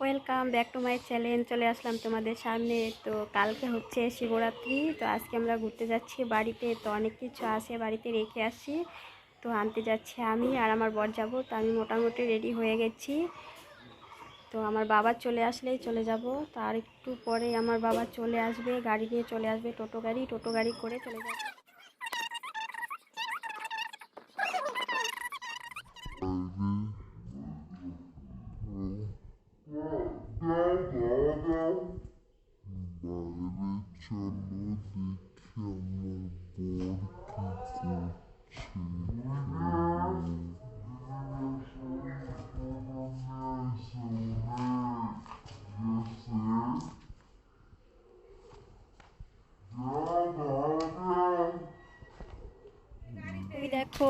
Welcome back to my channel চলে আসলাম তোমাদের সামনে। তো কালকে হচ্ছে শিবরাত্রি। তো আজকে আমরা ঘুরতে যাচ্ছি বাড়িতে। তো অনেক কিছু আছে বাড়িতে রেখে আসি তো আনতে যাচ্ছি আমি আর আমার বর যাব। তো আমি মোটামুটি রেডি হয়ে গেছি। তো আমার বাবা চলে আসলেই চলে যাব। তার একটু পরে আমার বাবা চলে আসবে, গাড়ি নিয়ে চলে আসবে, টোটো গাড়ি। টোটো গাড়ি করে চলে যাবে। বাইরে দেখি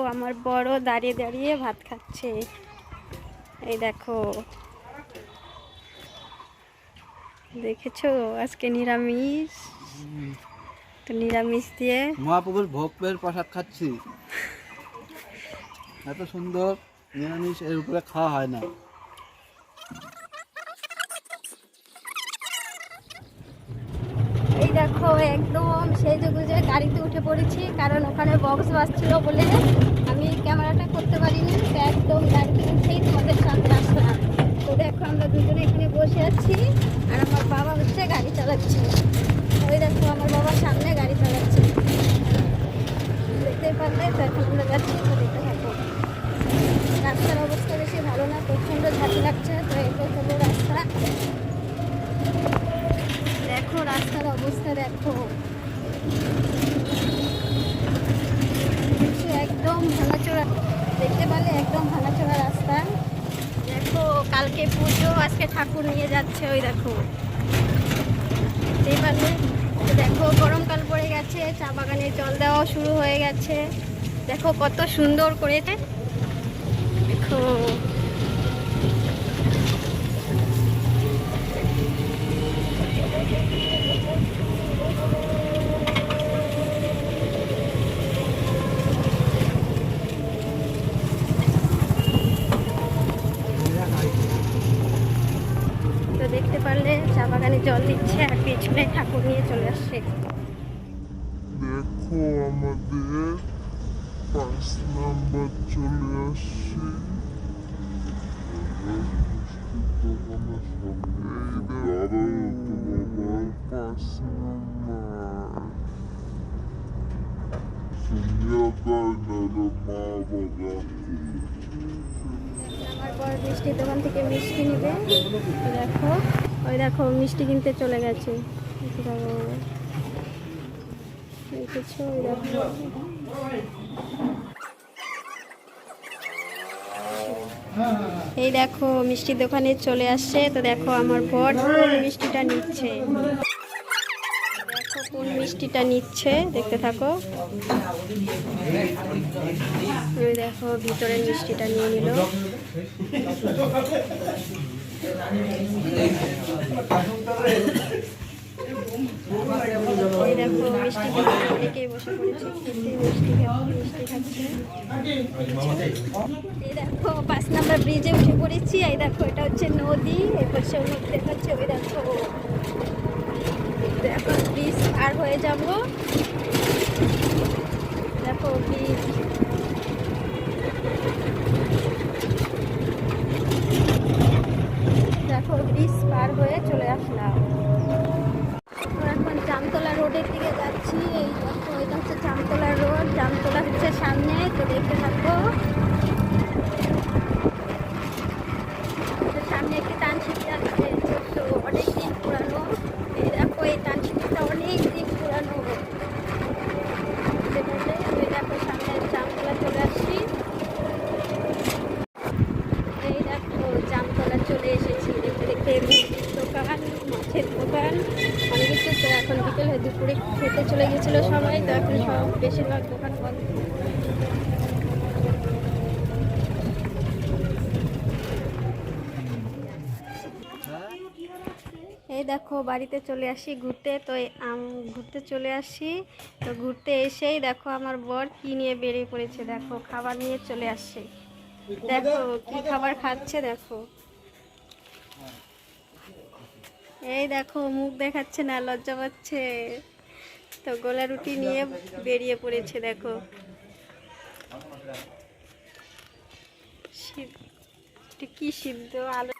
আমার বড় দাঁড়িয়ে দাঁড়িয়ে ভাত খাচ্ছে। এই দেখো। দেখেছ? আজকে নিরামিষ। তো নিরামিষ দিয়ে। মহাপ্রভুর ভোগের প্রসাদ খাচ্ছি। এত সুন্দর নিরামিষ এর উপরে খাওয়া হয় না। এই দেখো একদম সেই যুগে গাড়িতে উঠে পড়েছি কারণ ওখানে বক্স বাজছিল বলে আমি ক্যামেরাটা করতে পারিনি তো একদম গাড়িতে উঠেই তোমাদের সামনে আসলাম তো দেখো আমরা দুজনে এখানে বসে আছি আর আমার বাবা হচ্ছে গাড়ি চালাচ্ছে ওই দেখো আমার বাবা সামনে গাড়ি চালাচ্ছে দেখতে পারলে তো এখন আমরা যাচ্ছি তো দেখতে থাকো রাস্তার অবস্থা বেশি ভালো না প্রচণ্ড ঝাঁকি লাগছে তো এটা হলো রাস্তা দেখো রাস্তার দেখো একদম ভাঙাচোরা, দেখতে পারলে একদম ভাঙাচোরা রাস্তা। দেখো, কালকে পুজো, আজকে ঠাকুর নিয়ে যাচ্ছে, ওই দেখো। দেখতে দেখো, গরমকাল পড়ে গেছে, চা বাগানে জল দেওয়া শুরু হয়ে গেছে। দেখো, কত সুন্দর করেছে। দেখো। বাগানে জল দিচ্ছে আর পেছনে ঠাকুর নিয়ে চলে আসছে। দেখো আমাদের পাঁচ নাম্বার চলে আসছে। পাঁচ নাম্বার শুনিয়া মা বাবা আমার বর মিষ্টির দোকান থেকে মিষ্টি নিবে। দেখো। ওই দেখো, মিষ্টি কিনতে চলে গেছে। এই দেখো। এই দেখো মিষ্টির দোকানে চলে আসছে। তো দেখো, আমার বর মিষ্টিটা নিচ্ছে। দেখো কোন মিষ্টিটা নিচ্ছে, দেখতে থাকো। দেখো, ভিতরের মিষ্টিটা নিয়ে নিল। অনেকেই বসে পড়েছে খেতে মিষ্টি মিষ্টি এই দেখো পাঁচ নাম্বার ব্রিজে উঠে পড়েছি এই দেখো এটা হচ্ছে নদী এই পাশে নদী দেখাচ্ছে ওই দেখো দেখো ব্রিজ পার হয়ে যাব দেখো ব্রিজ দেখো ব্রিজ পার হয়ে চলে আসলাম তো এখন জামতলা রোডের দিকে যাচ্ছি এই দেখো এটা হচ্ছে জামতলা রোড জামতলা হচ্ছে সামনে তো দেখতে থাকো তো সামনে একটি তানসিক যাচ্ছে ছোট্ট অনেক দিন পুরানো এই দেখো এই তানসিকটা অনেক দিন পুরানো সেটাতে ওই দেখো সামনে জামতলা চলে আসছি এই দেখো জামতলা চলে এসেছি দেখতে দেখতে মুদির দোকান মাছের দোকান অনেক কিছু তো এখন বিকেল দুপুরে খেতে চলে গেছিল সবাই, তো এখন সব বেশিরভাগ দোকান বন্ধ। এই দেখো, বাড়িতে চলে আসি ঘুরতে, তো ঘুরতে চলে আসি। তো ঘুরতে এসেই দেখো আমার বর কি নিয়ে বেরিয়ে পড়েছে, দেখো, খাবার নিয়ে চলে আসছে। দেখো, কি খাবার খাচ্ছে, দেখো। এই দেখো, মুখ দেখাচ্ছে না, লজ্জা পাচ্ছে। তো গোলা রুটি নিয়ে বেরিয়ে পড়েছে, দেখো। কি সিদ্ধ আলু